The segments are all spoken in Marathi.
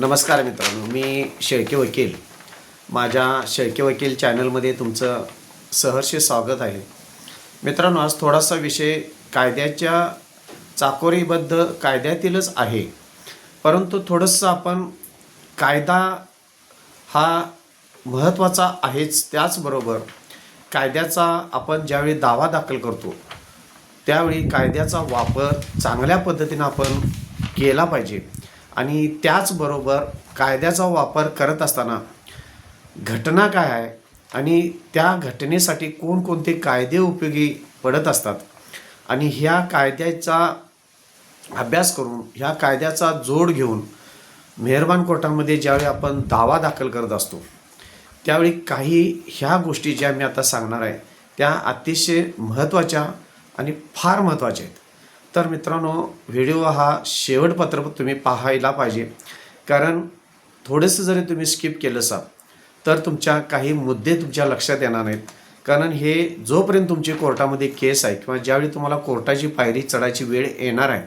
नमस्कार मित्रांनो मी शेळके वकील. माझ्या शेळके वकील चॅनलमध्ये तुमचं सहर्ष स्वागत आहे. मित्रांनो आज थोडासा विषय कायद्याच्या चाकोरीबद्ध कायद्यातीलच आहे. परंतु थोडंसं आपण कायदा हा महत्त्वाचा आहेच त्याचबरोबर कायद्याचा आपण ज्यावेळी दावा दाखल करतो त्यावेळी कायद्याचा वापर चांगल्या पद्धतीनं आपण केला पाहिजे. आणि त्याचबरोबर कायद्याचा वापर करत असताना घटना काय आहे आणि त्या घटनेसाठी कोणकोणते कायदे उपयोगी पडत असतात आणि ह्या कायद्याचा अभ्यास करून ह्या कायद्याचा जोड घेऊन मेहरबान कोर्टामध्ये ज्यावेळी आपण दावा दाखल करत असतो त्यावेळी काही ह्या गोष्टी ज्या मी आता सांगणार आहे त्या अतिशय महत्त्वाच्या आणि फार महत्त्वाच्या आहेत. तर मित्रांनो व्हिडिओ हा शेवटपत्र तुम्ही पाहायला पाहिजे. कारण थोडंसं जरी तुम्ही स्किप केलं असाल तर तुमच्या काही मुद्दे तुमच्या लक्षात येणार नाहीत. कारण हे जोपर्यंत तुमची कोर्टामध्ये केस आहे किंवा ज्यावेळी तुम्हाला कोर्टाची पायरी चढायची वेळ येणार आहे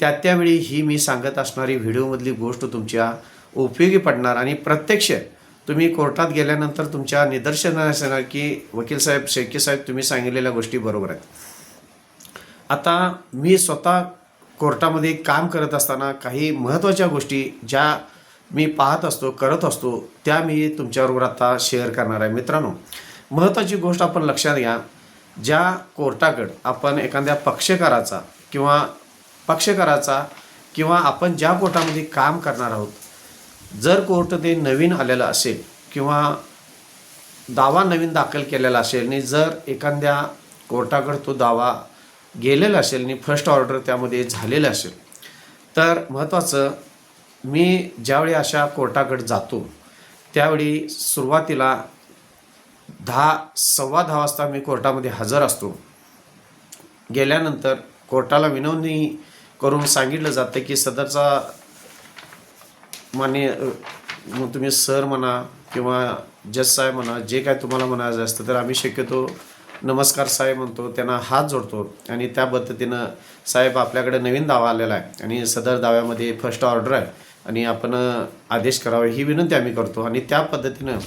त्या त्यावेळी ही मी सांगत असणारी व्हिडिओमधली गोष्ट तुमच्या उपयोगी पडणार. आणि प्रत्यक्ष तुम्ही कोर्टात गेल्यानंतर तुमच्या निदर्शनास येणार की वकील साहेब शेळके साहेब तुम्ही सांगितलेल्या गोष्टी बरोबर आहेत. आता मी स्वतः कोर्टामध्ये काम करत असताना काही महत्त्वाच्या गोष्टी ज्या मी पाहत असतो करत असतो त्या मी तुमच्याबरोबर आता शेअर करणार आहे. मित्रांनो महत्त्वाची गोष्ट आपण लक्षात घ्या ज्या कोर्टाकडं आपण एखाद्या पक्षकाराचा किंवा पक्षकाराचा किंवा आपण ज्या कोर्टामध्ये काम करणार आहोत जर कोर्ट ते नवीन आलेलं असेल किंवा दावा नवीन दाखल केलेला असेल आणि जर एखाद्या कोर्टाकडं तो दावा गेलेलं असेल आणि फर्स्ट ऑर्डर त्यामध्ये झालेलं असेल. तर महत्त्वाचं मी ज्यावेळी अशा कोर्टाकडे जातो त्यावेळी सुरुवातीला दहा सव्वा दहा वाजता मी कोर्टामध्ये हजर असतो. गेल्यानंतर कोर्टाला विनवणी करून सांगितलं जातं की सदरचा मान्य तुम्ही सर म्हणा किंवा जज साहेब म्हणा जे काय तुम्हाला म्हणायचं असतं तर आम्ही शक्यतो नमस्कार साहेब म्हणतो त्यांना हात जोडतो. आणि त्या पद्धतीनं साहेब आपल्याकडे नवीन दावा आलेला आहे. आणि सदर दाव्यामध्ये फर्स्ट ऑर्डर आहे. आणि आपण आदेश करावे ही विनंती आम्ही करतो. आणि त्या पद्धतीनं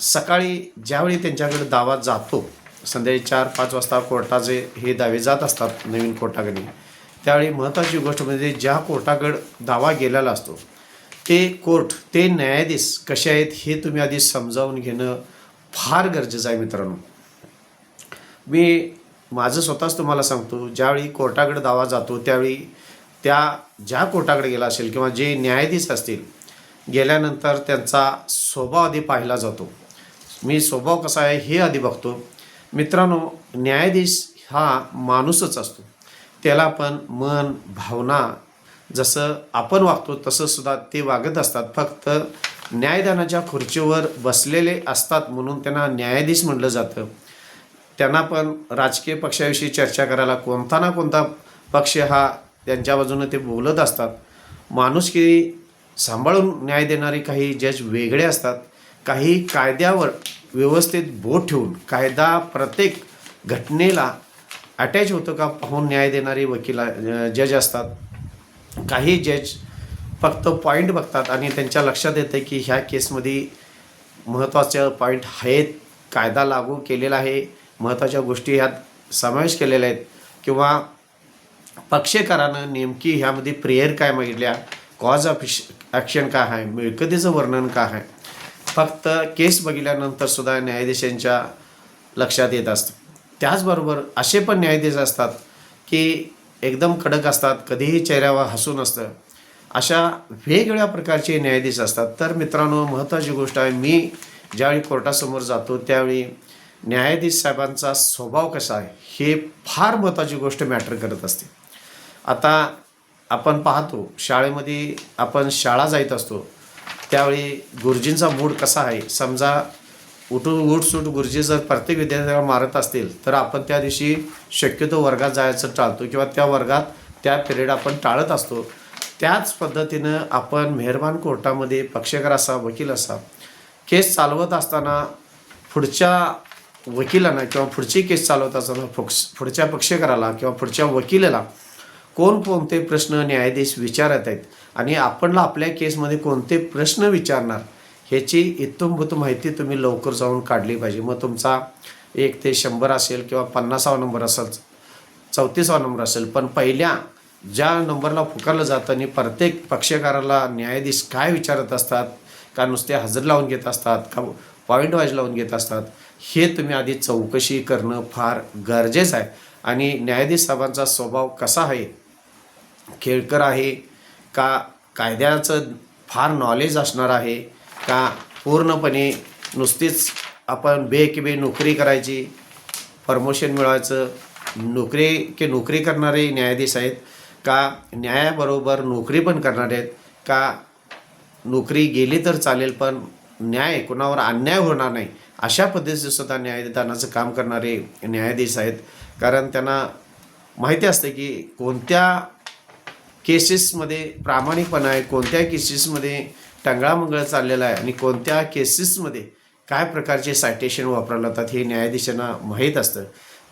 सकाळी ज्यावेळी त्यांच्याकडे दावा जातो संध्याकाळी चार पाच वाजता कोर्टाचे हे दावे जात असतात नवीन कोर्टाकडे त्यावेळी महत्त्वाची गोष्ट म्हणजे ज्या कोर्टाकडे दावा गेलेला असतो ते कोर्ट ते न्यायाधीश कसे आहेत हे तुम्ही आधी समजावून घेणं फार गरजेचं आहे मित्रांनो. मी माझं स्वतःच तुम्हाला सांगतो ज्यावेळी कोर्टाकडे दावा जातो त्यावेळी त्या ज्या कोर्टाकडे गेला असेल किंवा जे न्यायाधीश असतील गेल्यानंतर त्यांचा स्वभाव आधी पाहिला जातो. मी स्वभाव कसा आहे हे आधी बघतो. मित्रांनो न्यायाधीश हा माणूसच असतो. त्याला पण मन भावना जसं आपण वागतो तसंसुद्धा ते वागत असतात. फक्त न्यायदानाच्या खुर्चीवर बसलेले असतात म्हणून त्यांना न्यायाधीश म्हटलं जातं. त्यांना पण राजकीय पक्षाविषयी चर्चा करायला कोणता ना कोणता पक्ष हा त्यांच्या बाजूने ते बोलत असतात. माणुसकी सांभाळून न्याय देणारे काही जज वेगळे असतात. काही कायद्यावर व्यवस्थित बोट ठेवून कायदा प्रत्येक घटनेला अटॅच होतो का पाहून न्याय देणारे वकील जज असतात. काही जज फक्त पॉईंट बघतात आणि त्यांच्या लक्षात येतं की ह्या केसमध्ये महत्त्वाचे पॉईंट आहेत. कायदा लागू केलेला आहे. महत्त्वाच्या गोष्टी ह्यात समावेश केलेल्या आहेत. किंवा पक्षकारानं नेमकी ह्यामध्ये प्रेयर काय मागितल्या कॉज ऑफ ॲक्शन काय आहे मिळकतीचं वर्णन काय आहे फक्त केस बघितल्यानंतर सुद्धा न्यायाधीशांच्या लक्षात येत असतं. त्याचबरोबर असे पण न्यायाधीश असतात की एकदम कडक असतात कधीही चेहऱ्यावर हसून असतं अशा वेगवेगळ्या प्रकारचे न्यायाधीश असतात. तर मित्रांनो महत्त्वाची गोष्ट आहे मी ज्यावेळी कोर्टासमोर जातो त्यावेळी न्यायाधीश साहेबांचा स्वभाव कसा आहे हे फार महत्त्वाची गोष्ट मॅटर करत असते. आता आपण पाहतो शाळेमध्ये आपण शाळा जायत असतो त्यावेळी गुरुजींचा मूड कसा आहे? समजा उठून उठसूट गुरुजी जर प्रत्येक विद्यार्थ्याला मारत असतील तर आपण त्या दिवशी शक्यतो वर्गात जायचं टाळतो किंवा त्या वर्गात त्या पिरियड आपण टाळत असतो. त्याच पद्धतीनं आपण मेहरबान कोर्टामध्ये पक्षकार असा वकील असा केस चालवत असताना पुढच्या वकिलांना किंवा पुढची केस चालवत असताना पुढच्या पक्षकाराला किंवा पुढच्या वकिलाला कोणकोणते प्रश्न न्यायाधीश विचारत आहेत आणि आपणला आपल्या केसमध्ये कोणते प्रश्न विचारणार ह्याची इत्तमभूत माहिती तुम्ही लवकर जाऊन काढली पाहिजे. मग तुमचा एक ते शंभर असेल किंवा पन्नासावा नंबर असेल चौतीसावा नंबर असेल पण पहिल्या ज्या नंबरला पुकारलं जातं आणि प्रत्येक पक्षकाराला न्यायाधीश काय विचारत असतात का नुसते हजर लावून घेत असतात का पॉईंट वाईज लावून घेत असतात हे तुम्ही आधी चौकशी करणं फार गरजेचं आहे. आणि न्यायाधीश साहेबांचा स्वभाव कसा आहे? खेळकर आहे का कायद्याचं फार नॉलेज असणार आहे? का पूर्णपणे नुसतीच आपण बे की बे नोकरी करायची प्रमोशन मिळवायचं नोकरी की नोकरी करणारे न्यायाधीश आहेत? का न्यायाबरोबर नोकरी पण करणारे आहेत? का नोकरी गेली तर चालेल पण न्याय कुणावर अन्याय होणार नाही? अशा पद्धतीचं सुद्धा न्यायदानाचं काम करणारे न्यायाधीश आहेत. कारण त्यांना माहिती असते की कोणत्या केसेसमध्ये प्रामाणिकपणा आहे कोणत्या केसेसमध्ये टंगळामंगळ चाललेला आहे आणि कोणत्या केसेसमध्ये काय प्रकारचे सायटेशन वापरले जातात हे न्यायाधीशांना माहीत असतं.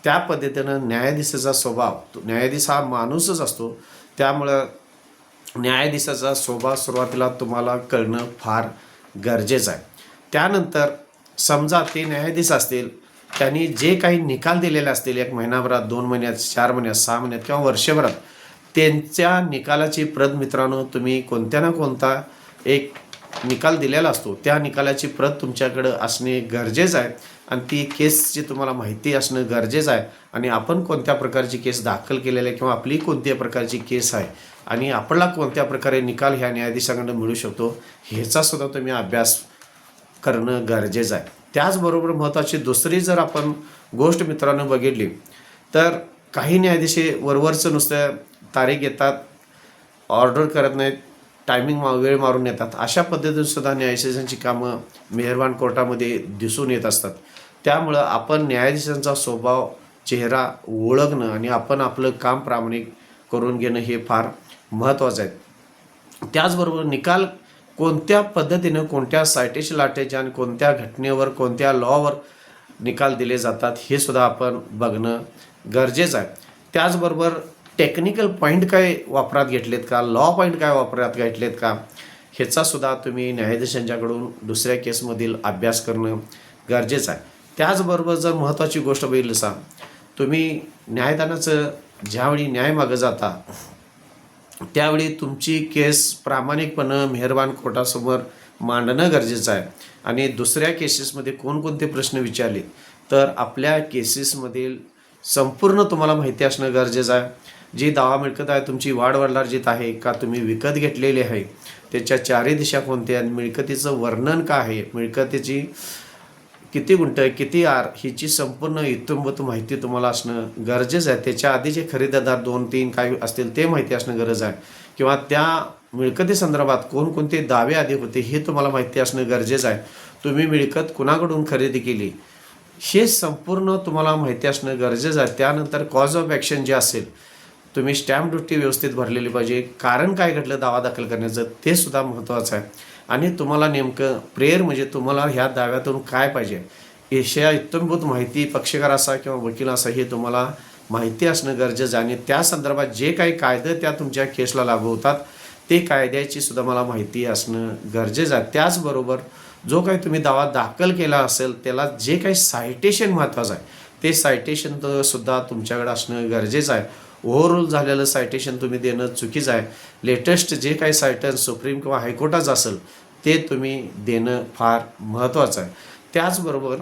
त्या पद्धतीनं न्यायाधीशाचा स्वभाव तो- न्यायाधीश हा माणूसच असतो. त्यामुळं न्यायाधीशाचा स्वभाव सुरुवातीला तुम्हाला कळणं फार गरजेचं आहे. त्यानंतर समजा ते न्यायाधीश असतील त्यांनी जे काही निकाल दिलेले असतील एक महिनाभरात दोन महिन्यात चार महिन्यात सहा महिन्यात किंवा वर्षभरात त्यांच्या निकालाची प्रत मित्रांनो तुम्ही कोणत्या ना कोणता एक निकाल दिलेला असतो त्या निकालाची प्रत तुमच्याकडं असणे गरजेचं आहे आणि ती केसची तुम्हाला माहिती असणं गरजेचं आहे आणि आपण कोणत्या प्रकारची केस दाखल केलेली आहे किंवा आपली कोणत्या प्रकारची केस आहे आणि आपला कोणत्या प्रकारे निकाल ह्या न्यायाधीशाकडून मिळू शकतो ह्याचासुद्धा तुम्ही अभ्यास करणं गरजेचं आहे. त्याचबरोबर महत्त्वाची दुसरी जर आपण गोष्ट मित्रांनो बघितली तर काही न्यायाधीशे वरवरचं नुसतं तारीख येतात ऑर्डर करत नाहीत टायमिंग मा वेळ मारून येतात. अशा पद्धतीने सुद्धा न्यायाधीशांची कामं मेहरबान कोर्टामध्ये दिसून येत असतात. त्यामुळं आपण न्यायाधीशांचा स्वभाव चेहरा ओळखणं आणि आपण आपलं काम प्रामाणिक करून घेणं हे फार महत्त्वाचं आहे. त्याचबरोबर निकाल कोणत्या पद्धतीनं कोणत्या सायटेशन लाटेच्या आणि कोणत्या घटनेवर कोणत्या लॉवर निकाल दिले जातात हे सुद्धा आपण बघणं गरजेचं आहे. त्याचबरोबर टेक्निकल पॉईंट काय वापरात घेतलेत का? लॉ पॉईंट काय वापरात घेतलेत का? ह्याचा सुद्धा तुम्ही न्यायाधीशांच्याकडून दुसऱ्या केसमधील अभ्यास करणं गरजेचं आहे. त्याचबरोबर जर महत्त्वाची गोष्ट बघितली सा तुम्ही न्यायदानाचं ज्यावेळी न्याय मागं जाता त्यावेळी तुमची केस प्रामाणिकपणं मेहरबान कोर्टासमोर मांडणं गरजेचं आहे. आणि दुसऱ्या केसेसमध्ये कोणकोणते प्रश्न विचारले तर आपल्या केसेसमधील संपूर्ण तुम्हाला माहिती असणं गरजेचं आहे. जी दावा मिळकत आहे तुमची वाढ जीत आहे का तुम्ही विकत घेतलेली आहे त्याच्या चारही दिशा कोणत्या आहेत मिळकतीचं वर्णन का आहे मिळकतीची किती गुंठ किती आर हिची संपूर्ण इत्तंभूत माहिती तुम्हाला असणं गरजेचं आहे. त्याच्या आधी जे खरेदीदार दोन तीन काय असतील ते माहिती असणं गरज आहे. किंवा त्या मिळकती संदर्भात कोणकोणते दावे आधी होते हे तुम्हाला माहिती असणं गरजेचं आहे. तुम्ही मिळकत कुणाकडून खरेदी केली हे संपूर्ण तुम्हाला माहिती असणं गरजेचं आहे. त्यानंतर कॉज ऑफ ॲक्शन जे असेल तुम्ही स्टॅम्प ड्युटी व्यवस्थित भरलेली पाहिजे. कारण काय घडलं दावा दाखल करण्याचं ते सुद्धा महत्त्वाचं आहे. आणि तुम्हाला नेमकं प्रेयर म्हणजे तुम्हाला ह्या दाव्यातून काय पाहिजे? एशिया इत्यंभूत माहिती पक्षकार असा किंवा वकील असा हे तुम्हाला माहिती असणं गरजेचं आहे. आणि त्या संदर्भात जे काही कायदे त्या तुमच्या केसला लागू होतात ते कायद्याची सुद्धा मला माहिती असणं गरजेचं आहे. त्याचबरोबर जो काही तुम्ही दावा दाखल केला असेल त्याला जे काही सायटेशन महत्त्वाचं आहे ते सायटेशन तर सुद्धा तुमच्याकडे असणं गरजेचं आहे. ओव्हरऑल झालेलं सायटेशन तुम्ही देणं चुकीचं आहे. लेटेस्ट जे काही सायटन सुप्रीम किंवा हायकोर्टाचं असेल ते तुम्ही देणं फार महत्त्वाचं आहे. त्याचबरोबर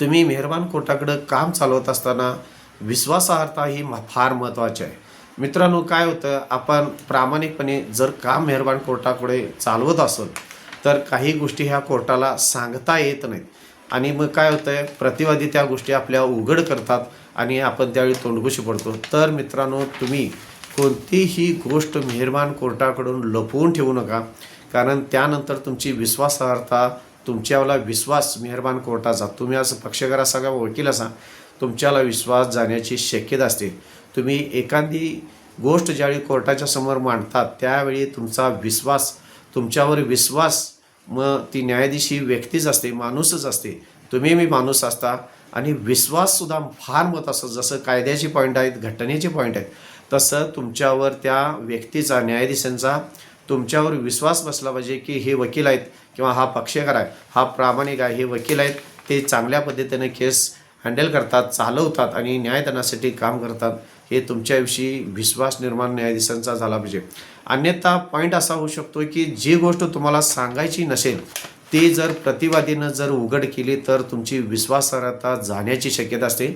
तुम्ही मेहरबान कोर्टाकडं काम चालवत असताना विश्वासार्हता ही म- फार महत्त्वाची आहे. मित्रांनो काय होतं आपण प्रामाणिकपणे जर काम मेहरबान कोर्टाकडे चालवत असेल तर काही गोष्टी ह्या कोर्टाला सांगता येत नाहीत. आणि मग काय होतंय प्रतिवादी त्या गोष्टी आपल्या उघड करतात. आणि आपण त्यावेळी तोंडघुशी पडतो. तर मित्रांनो तुम्ही कोणतीही गोष्ट मेहरबान कोर्टाकडून लपवून ठेवू नका. कारण त्यानंतर तुमची विश्वासार्हता तुमच्यावाला विश्वास मेहरबान कोर्टाचा तुम्ही असं पक्षकार असा का वकील असा तुमच्याला विश्वास जाण्याची शक्यता असते. तुम्ही एखादी गोष्ट ज्यावेळी कोर्टाच्या समोर मांडतात त्यावेळी तुमचा विश्वास तुमच्यावर विश्वास मग ती न्यायाधीश ही व्यक्तीच असते माणूसच असते. तुम्ही मी माणूस असता. आणि विश्वाससुद्धा फार मत असं जसं कायद्याचे पॉईंट आहेत घटनेचे पॉईंट आहेत तसं तुमच्यावर त्या व्यक्तीचा न्यायाधीशांचा तुमच्यावर विश्वास बसला पाहिजे की हे वकील आहेत किंवा हा पक्षकार आहे हा प्रामाणिक आहे हे वकील आहेत ते चांगल्या पद्धतीने केस हँडल करतात चालवतात आणि न्यायदानासाठी काम करतात हे तुमच्याविषयी विश्वास निर्माण न्यायाधीशांचा झाला पाहिजे. अन्यथा पॉईंट असा होऊ शकतो की जी गोष्ट तुम्हाला सांगायची नसेल ती जर प्रतिवादीनं जर उघड केली तर तुमची विश्वासार्हता जाण्याची शक्यता असते.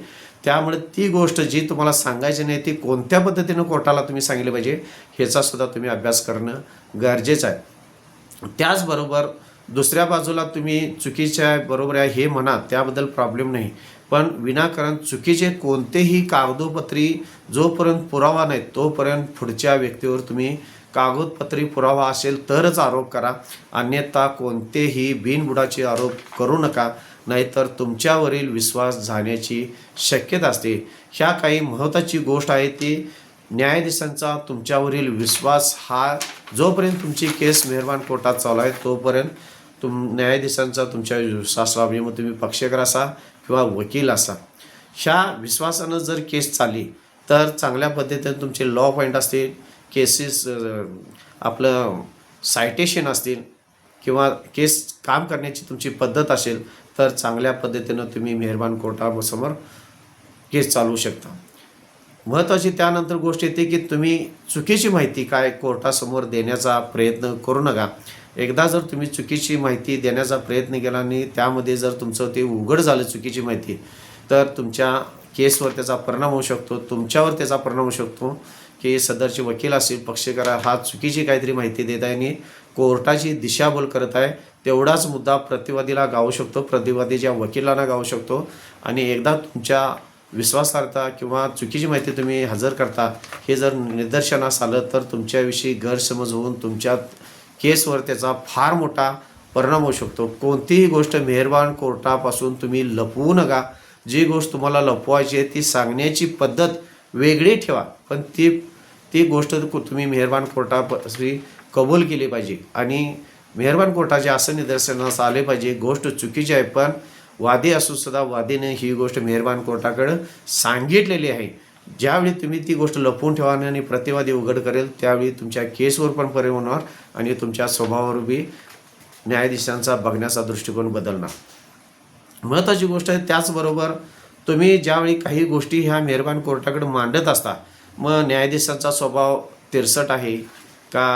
त्यामुळे ती गोष्ट जी तुम्हाला सांगायची नाही ती कोणत्या पद्धतीनं कोर्टाला तुम्ही सांगितलं पाहिजे ह्याचा सुद्धा तुम्ही अभ्यास करणं गरजेचं आहे. त्याचबरोबर दुसऱ्या बाजूला तुम्ही चुकीच्या बरोबर आहे हे म्हणा त्याबद्दल प्रॉब्लेम नाही. पण विनाकारण चुकीचे कोणतेही कागदोपत्री जोपर्यंत पुरावा नाही तोपर्यंत पुढच्या व्यक्तीवर तुम्ही कागदपत्री पुरावा असेल तरच आरोप करा. अन्यथा कोणतेही बिनबुडाचे आरोप करू नका नाहीतर तुमच्यावरील विश्वास जाण्याची शक्यता असते. ह्या काही महत्त्वाची गोष्ट आहे ती न्यायाधीशांचा तुमच्यावरील विश्वास हा जोपर्यंत तुमची केस मेहरबान कोर्टात चालू आहे तोपर्यंत तुम न्यायाधीशांचा तुमच्या विश्वास म्हणजे मग तुम्ही पक्षकार असा किंवा वकील असा. ह्या विश्वासानं जर केस चालली तर चांगल्या पद्धतीने तुमचे लॉ पॉईंट असतील केसेस आपलं सायटेशन असतील किंवा केस काम करण्याची तुमची पद्धत असेल तर चांगल्या पद्धतीनं तुम्ही मेहरबान कोर्टासमोर केस चालवू शकता. महत्त्वाची त्यानंतर गोष्ट येते की तुम्ही चुकीची माहिती काय कोर्टासमोर देण्याचा प्रयत्न करू नका. एकदा जर तुम्ही चुकीची माहिती देण्याचा प्रयत्न केला आणि त्यामध्ये जर तुमचं ते उघड झालं चुकीची माहिती तर तुमच्या केसवर त्याचा परिणाम होऊ शकतो तुमच्यावर त्याचा परिणाम होऊ शकतो. की सदरचे वकील असतील पक्षकार हा चुकीची काहीतरी माहिती देत आहे आणि कोर्टाची दिशाभूल करत आहे तेवढाच मुद्दा प्रतिवादीला गावू शकतो प्रतिवादीच्या वकिलांना गावू शकतो. आणि एकदा तुमच्या विश्वासार्हता किंवा चुकीची माहिती तुम्ही हजर करता हे जर निदर्शनास आलं तर तुमच्याविषयी गैरसमज होऊन तुमच्या केसवर त्याचा फार मोठा परिणाम होऊ शकतो. कोणतीही गोष्ट मेहरबान कोर्टापासून तुम्ही लपवू नका. जी गोष्ट तुम्हाला लपवायची आहे ती सांगण्याची पद्धत वेगळी ठेवा. पण ती ती गोष्ट तुम्ही मेहरबान कोर्टापाशी कबूल केली पाहिजे. आणि मेहरबान कोर्टाचे असं निदर्शनास आले पाहिजे गोष्ट चुकीची आहे पण वादी असूनसुद्धा वादीने ही गोष्ट मेहरबान कोर्टाकडं सांगितलेली आहे. ज्यावेळी तुम्ही ती गोष्ट लपवून ठेवा आणि प्रतिवादी उघड करेल त्यावेळी तुमच्या केसवर पण परिणाम होणार आणि तुमच्या स्वभावावर बी न्यायाधीशांचा बघण्याचा दृष्टिकोन बदलणार. महत्त्वाची गोष्ट आहे त्याचबरोबर तुम्ही ज्यावेळी काही गोष्टी ह्या मेहरबान कोर्टाकडे मांडत असता मग न्यायाधीशांचा स्वभाव तिरसट आहे का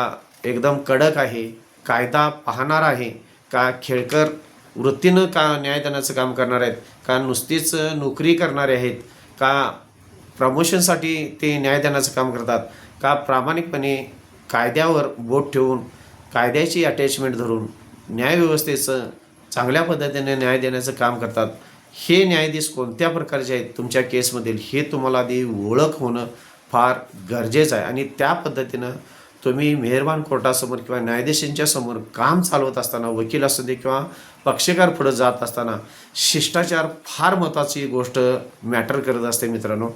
एकदम कडक आहे कायदा पाहणार आहे का खेळकर वृत्तीनं का न्यायदानाचं काम करणार आहेत का नुसतीच नोकरी करणारे आहेत का प्रमोशनसाठी ते न्यायदानाचं काम करतात का प्रामाणिकपणे कायद्यावर बोट ठेवून कायद्याची अटॅचमेंट धरून न्यायव्यवस्थेचं चांगल्या पद्धतीने न्याय देण्याचं काम करतात? हे न्यायाधीश कोणत्या प्रकारचे आहेत तुमच्या केसमधील हे तुम्हाला आधी ओळख होणं फार गरजेचं आहे. आणि त्या पद्धतीनं तुम्ही मेहरबान कोर्टासमोर किंवा न्यायाधीशांच्या समोर काम चालवत असताना वकील असू दे किंवा पक्षकार पुढं जात असताना शिष्टाचार फार महत्त्वाची गोष्ट मॅटर करत असते मित्रांनो.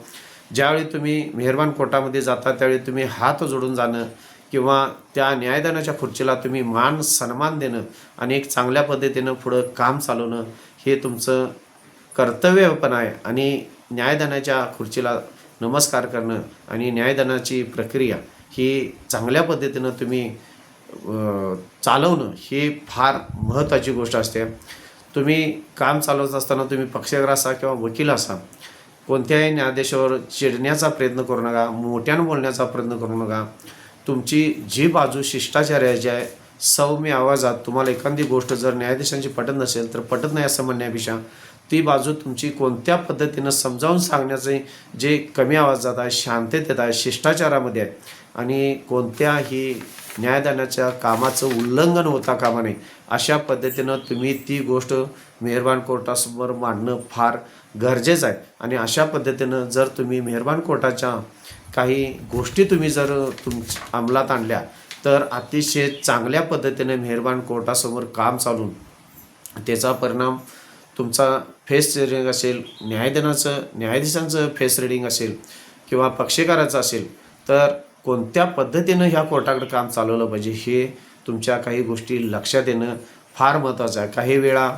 ज्यावेळी तुम्ही मेहरबान कोर्टामध्ये जाता त्यावेळी तुम्ही हात जोडून जाणं किंवा त्या न्यायदानाच्या खुर्चीला तुम्ही मान सन्मान देणं आणि एक चांगल्या पद्धतीनं पुढं काम चालवणं हे तुमचं कर्तव्य पण आहे आणि न्यायदानाच्या खुर्चीला नमस्कार करणं आणि न्यायदानाची प्रक्रिया ही चांगल्या पद्धतीनं तुम्ही चालवणं ही फार महत्त्वाची गोष्ट असते. तुम्ही काम चालवत असताना तुम्ही पक्षकार असा किंवा वकील असा कोणत्याही न्यायाधीशावर चिडण्याचा प्रयत्न करू नका मोठ्यानं बोलण्याचा प्रयत्न करू नका. तुमची जी बाजू शिष्टाचाराची आहे सौम्य आवाजात तुम्हाला एखादी गोष्ट जर न्यायाधीशांची पटत नसेल तर पटत नाही असं म्हणण्यापेक्षा ती बाजू तुमची कोणत्या पद्धतीनं समजावून सांगण्याचे जे कमी आवाजात आहे शांततेत आहे शिष्टाचारामध्ये आहे आणि कोणत्याही न्यायदानाच्या कामाचं उल्लंघन होता कामा नये अशा पद्धतीनं तुम्ही ती गोष्ट मेहरबान कोर्टासमोर मांडणं फार गरजेचं आहे. आणि अशा पद्धतीनं जर तुम्ही मेहरबान कोर्टाच्या काही गोष्टी तुम्ही जर तुम अंमलात आणल्या तर अतिशय चांगल्या पद्धतीने मेहरबान कोर्टासमोर काम चालून त्याचा परिणाम तुमचा फेस रिडिंग असेल न्यायदानाचं न्यायाधीशांचं फेस रिडिंग असेल किंवा पक्षकाराचं असेल तर कोणत्या पद्धतीनं ह्या कोर्टाकडे काम चालवलं पाहिजे हे तुमच्या काही गोष्टी लक्षात येणं फार महत्त्वाचं आहे. काही वेळा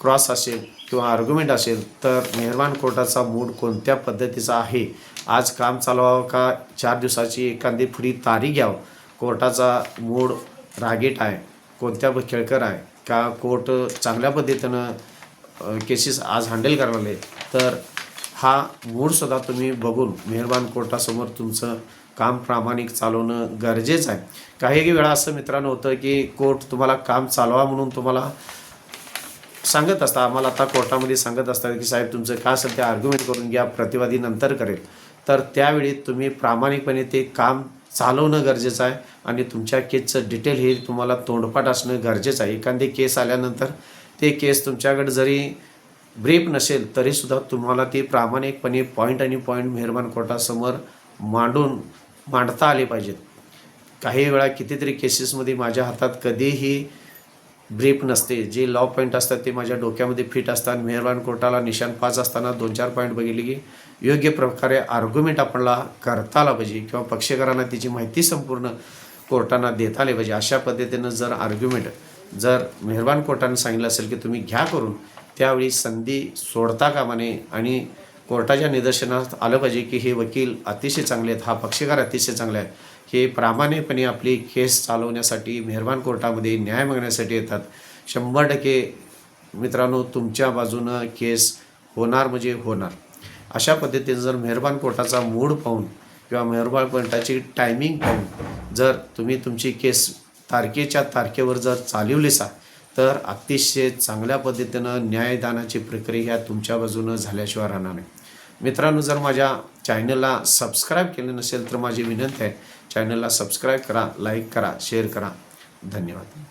क्रॉस असेल किंवा आर्ग्युमेंट असेल तर मेहरबान कोर्टाचा मूड कोणत्या पद्धतीचा आहे? आज काम चालवावं का? चार दिवसाची एखादी पुढी तारीख घ्यावं? कोर्टाचा मूड रागीट आहे. कोणत्या खेळकर आहे? का कोर्ट चांगल्या पद्धतीनं केसेस आज हँडल करायला तर हा मूडसुद्धा तुम्ही बघून मेहरबान कोर्टासमोर तुमचं काम प्रामाणिक चालवणं गरजेचं आहे. काही वेळा असं मित्रांनो होतं की कोर्ट तुम्हाला काम चालवा म्हणून तुम्हाला सांगत असता. आम्हाला आता कोर्टामध्ये सांगत असतात की साहेब तुमचं काय असेल ते आर्ग्युमेंट करून घ्या प्रतिवादी नंतर करेल. तर त्यावेळी तुम्ही प्रामाणिकपणे ते काम चालवणं गरजेचं आहे आणि तुमच्या केसचं डिटेल हे तुम्हाला तोंडपाठ असणं गरजेचं आहे. एखादी केस आल्यानंतर ते केस तुमच्याकडे जरी ब्रीफ नसेल तरीसुद्धा तुम्हाला ती प्रामाणिकपणे पॉईंट आणि पॉईंट मेहरबान कोर्टासमोर मांडून मांडता आले पाहिजेत. काही वेळा कितीतरी केसेसमध्ये माझ्या हातात कधीही ब्रीफ नसते. जे लॉ पॉईंट असतात ते माझ्या डोक्यामध्ये फिट असतात. मेहरबान कोर्टाला निशाण पाच असताना दोन चार पॉईंट बघितले की योग्य प्रकारे आर्ग्युमेंट आपल्याला करता आला पाहिजे किंवा पक्षकारांना त्याची माहिती संपूर्ण कोर्टांना देता आली पाहिजे. अशा पद्धतीनं जर आर्ग्युमेंट जर मेहरबान कोर्टाने सांगितलं असेल की तुम्ही घ्या करून त्यावेळी संधी सोडता कामा नये आणि कोर्टाच्या निदर्शनात आलं पाहिजे की हे वकील अतिशय चांगले आहेत हा पक्षकार अतिशय चांगला आहे. हे प्रामाणिकपणे आपली केस चालवण्यासाठी मेहरबान कोर्टामध्ये न्याय मागण्यासाठी येतात. शंभर टक्के मित्रांनो तुमच्या बाजूनं केस होणार म्हणजे होणार. अशा पद्धतीने जर मेहरबान कोर्टाचा मूड पाहून किंवा मेहरबान कोर्टाची टायमिंग पाहून जर तुम्ही तुमची केस तारखेच्या तारखेवर जर चालवलीसा तर अतिशय चांगल्या पद्धतीनं न्यायदानाची प्रक्रिया तुमच्या बाजूनं झाल्याशिवाय राहणार नाही. मित्रांनो जर माझ्या चॅनलला सबस्क्राईब केलं नसेल तर माझी विनंती आहे चॅनलला सबस्क्राईब करा लाईक करा शेअर करा. धन्यवाद.